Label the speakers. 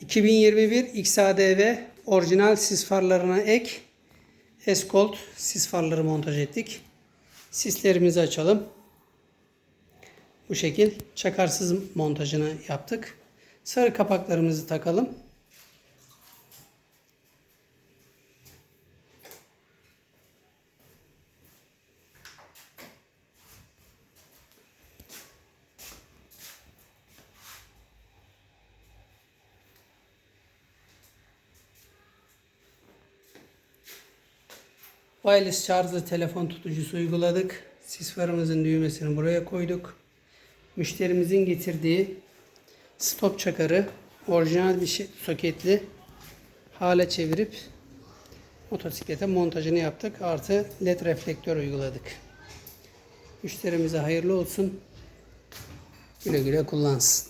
Speaker 1: 2021 XADV orijinal sis farlarına ek Escolt sis farları montaj ettik. Sislerimizi açalım. Bu şekil çakarsız montajını yaptık. Sarı kapaklarımızı takalım. Wireless şarjlı telefon tutucusu uyguladık. Sis farımızın düğmesini buraya koyduk. Müşterimizin getirdiği stop çakarı orijinal bir soketli hale çevirip motosiklete montajını yaptık. Artı led reflektör uyguladık. Müşterimize hayırlı olsun. Güle güle kullansın.